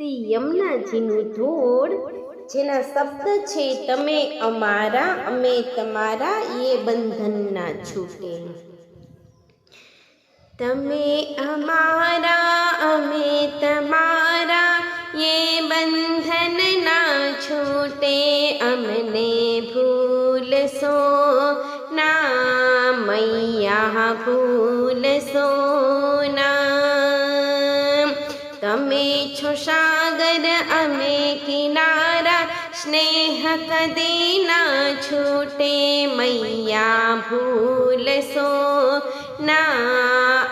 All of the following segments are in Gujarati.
શ્રી યમુનાજીનું ધોળ, જેના શબ્દ છે, તમે અમારા, અમે તમારા એ બંધનના છૂટે. તમે અમારા, અમે તમારા એ બંધનના છૂટે. અમને ભૂલશો ના, મૈયા, ભૂલશો सुसागर अमे किनारा स्नेह कदे ना छूटे मैया भूल सो ना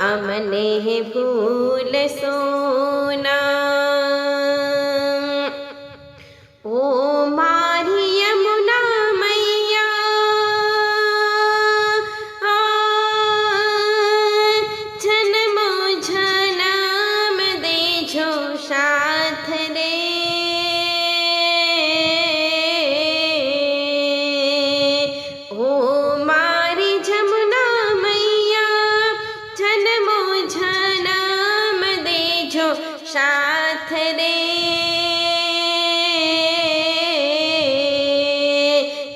अमने भूल सोना સાથ રે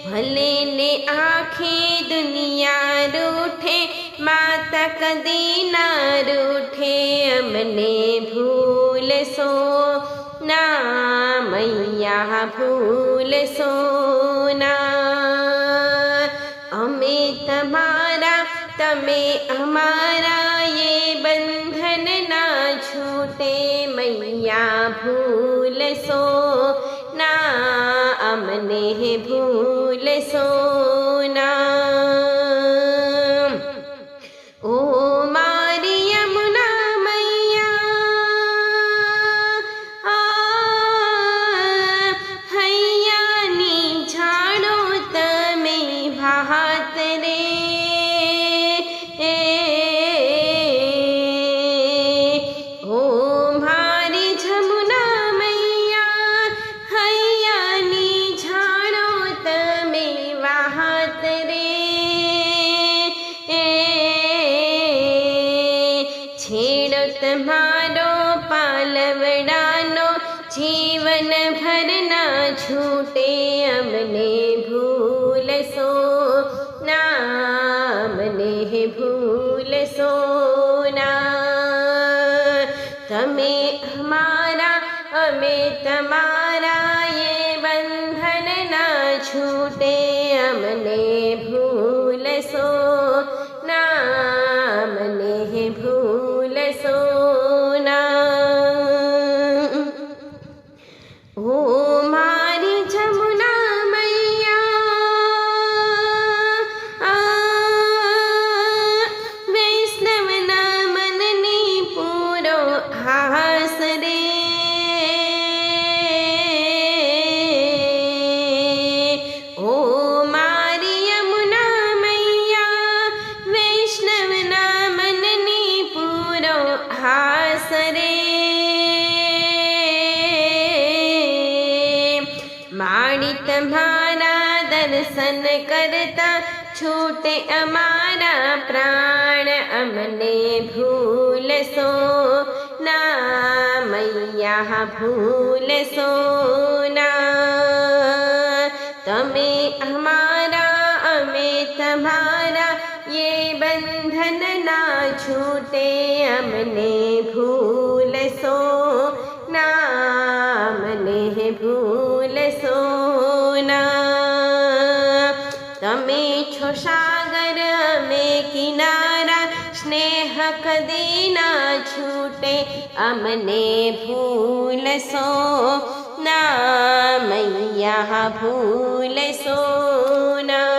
ભલે ને આખી દુનિયા રૂઠે માતા કદી ના રૂઠે અમને ભૂલશો ના મૈયા ભૂલશો ના અમે તમારા તમે અમારા એ બંધન ના છૂટે મૈયા ભૂલશો ના અમને ભૂલશો. પાલવડાનો જીવન ભરના છૂટે અમને ભૂલશો, નામને ભૂલશો ના. તમે અમારા, અમે તમારા એ બંધન ના છૂટે हासरे। माणी तुम्हारा दर्शन करता, छूटे अमारा प्राण, अमने भूल सो। ना मैया, भूल सो ना। तमें हमारा अमे तुम्हारा તમારા એ બંધન ના છૂટે અમને ભૂલશો ના મને ભૂલશો ના તમે છો સાગર અમે કિનારા સ્નેહ કદી ના છૂટે અમને ભૂલશો ના મૈયા ભૂલશો ના